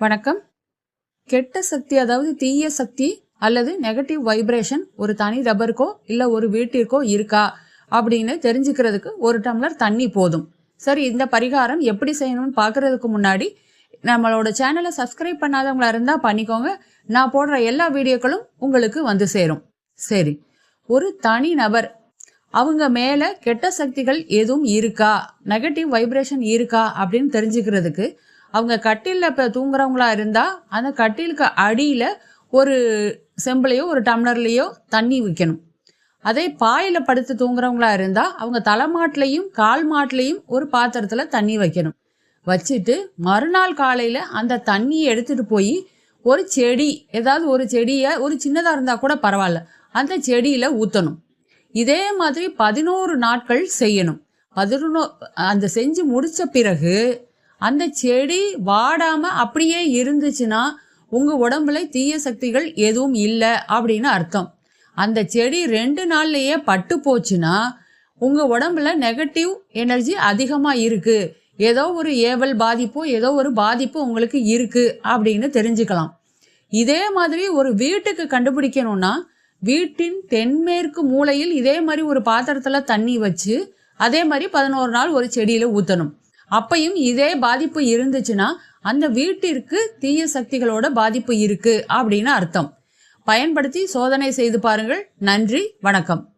வணக்கம். கெட்ட சக்தி அதாவது தீய சக்தி அல்லது நெகட்டிவ் வைப்ரேஷன் ஒரு தனி ரப்பருக்கோ இல்லை ஒரு வீட்டிற்கோ இருக்கா அப்படின்னு தெரிஞ்சுக்கிறதுக்கு ஒரு டம்ளர் தண்ணி போதும். சரி இந்த பரிகாரம் எப்படி செய்யணும்னு பார்க்கறதுக்கு முன்னாடி நம்மளோட சேனலை சப்ஸ்கிரைப் பண்ணாதவங்களா இருந்தால் பண்ணிக்கோங்க. நான் போடுற எல்லா வீடியோக்களும் உங்களுக்கு வந்து சேரும். சரி ஒரு தனி நபர் அவங்க மேலே கெட்ட சக்திகள் எதுவும் இருக்கா? நெகட்டிவ் வைப்ரேஷன் இருக்கா? அப்படின்னு தெரிஞ்சுக்கிறதுக்கு அவங்க கட்டிலில் இப்போ தூங்குறவங்களா இருந்தால் அந்த கட்டிலுக்கு அடியில் ஒரு செம்பிளையோ ஒரு டம்ளர்லேயோ தண்ணி வைக்கணும் அதே பாயில் படுத்து தூங்குறவங்களா இருந்தால் அவங்க தலைமாட்டிலையும் கால் மாட்டிலையும் ஒரு பாத்திரத்தில் தண்ணி வைக்கணும். வச்சுட்டு மறுநாள் காலையில் அந்த தண்ணியை எடுத்துகிட்டு போய் ஒரு செடி ஏதாவது ஒரு செடியை ஒரு சின்னதாக இருந்தால் கூட பரவாயில்ல அந்த செடியில் ஊற்றணும் இதே மாதிரி பதினோரு நாட்கள் செய்யணும். பதினோ அந்த செஞ்சு முடித்த பிறகு அந்த செடி வாடாம அப்படியே இருந்துச்சுன்னா உங்க உடம்புல தீய சக்திகள் எதுவும் இல்லை அப்படின்னு அர்த்தம். அந்த செடி ரெண்டு நாள்லயே பட்டு போச்சுன்னா உங்க உடம்புல நெகட்டிவ் எனர்ஜி அதிகமா இருக்கு. ஏதோ ஒரு ஏவல் பாதிப்போ ஏதோ ஒரு பாதிப்பு உங்களுக்கு இருக்கு அப்படின்னு தெரிஞ்சுக்கலாம். இதே மாதிரி ஒரு வீட்டுக்கு கண்டுபிடிக்கணும்னா வீட்டின் தென்மேற்கு மூலையில் இதே மாதிரி ஒரு பாத்திரத்தில் தண்ணி வச்சு அதே மாதிரி பதினோரு நாள் ஒரு செடியில் ஊற்றணும் அப்பையும் இதே பாதிப்பு இருந்துச்சுன்னா அந்த வீட்டிற்கு தீய சக்திகளோட பாதிப்பு இருக்கு அப்படின்னு அர்த்தம். பயன்படுத்தி சோதனை செய்து பாருங்கள். நன்றி. வணக்கம்.